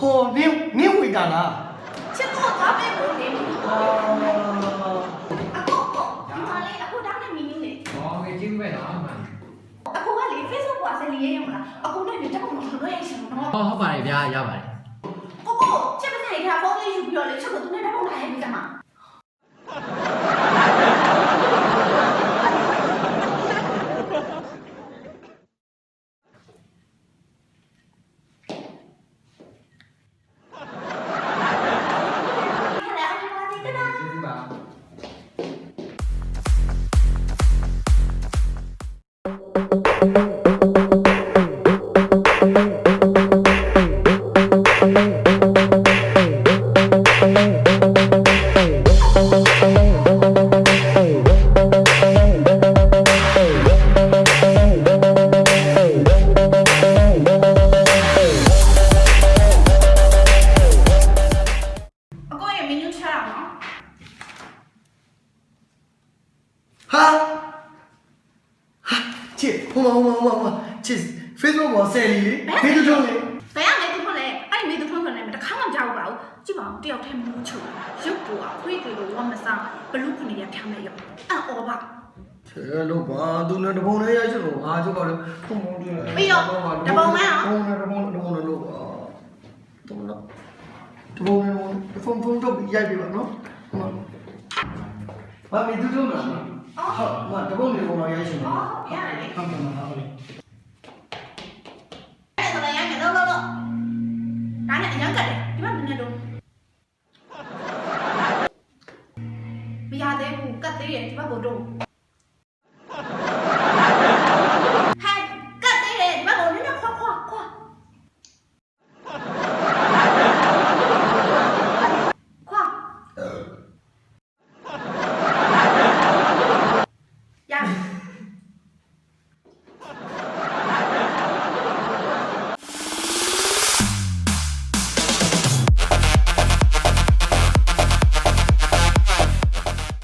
ဟိုနင်းနင်းဝေတာလားချစ်တော့သွားပေးဖို့နေပြီအာအခုကိုဒီမလေးအခုတောင်းနေမီနူနေဟောငယ်ချင်းပဲနော်အမှန်အခုကလေ Facebook ကဆယ်လီရဲ့မလားအခုနဲ့တက်ဖို့မလို့ရရှင်နော်ဟောဟုတ်ပါတယ်ဗျာရပါတယ်ကိုကိုချစ်ပစံရဖုန်းလေးယူပြီးတော့လေချက်ကိုသူနဲ့တက်ဖို့လာရဲ့မိသားမ အကိုရဲ့မီနူချတာနော် ဟာဟာချ စ်ဟိုမှာဟိုမှာဟိုမှာဟိုမှာချစ် Facebook ပေါ်ဆယ်လီလေဖေးတူထုံးလေဘယ်ရလဲသူဖုန်းလဲအဲ့မေသူဖုန်းဆိုနေတခါမှမကြောက်ပါဘူးကြည့်ပါဦးတယောက်တည်းမလို့ချုပ်ရုပ်ကိုအခွေးတွေလိုဝမ်းမစားဘလူးခုနေရဖြမ်းမဲ့ရုပ်အော်အော်ပါချဲလို့ပါသူနဲ့တပုံလေးရချစ်လို့အားချစ်ပါလို့ဖုန်းဖုန်းတွေ့ပြီးတော့တပုံမဲနော်ဖုန်းနဲ့တပုံတပုံနဲ့လို့ပါတော့တော့တပုံနဲ့ဖုန်းဖုန်းတော့ရိုက်ပြီပါနော်ဟိုမှာမမီတူထုံးလား ဟုတ်မတပုံလေးပေါ်မှာရိုက်ရှင်ပါအော်ရတယ်လေဟုတ်ကဲ့ပါဟုတ်ကဲ့အဲ့ဒါလည်းရမယ်လို့လို့လို့ဒါနဲ့အရင်ကတည်းဒီမှာနည်းနည်းတော့မရသေးဘူးကတ်သေးတယ်ဒီဘက်ကတော့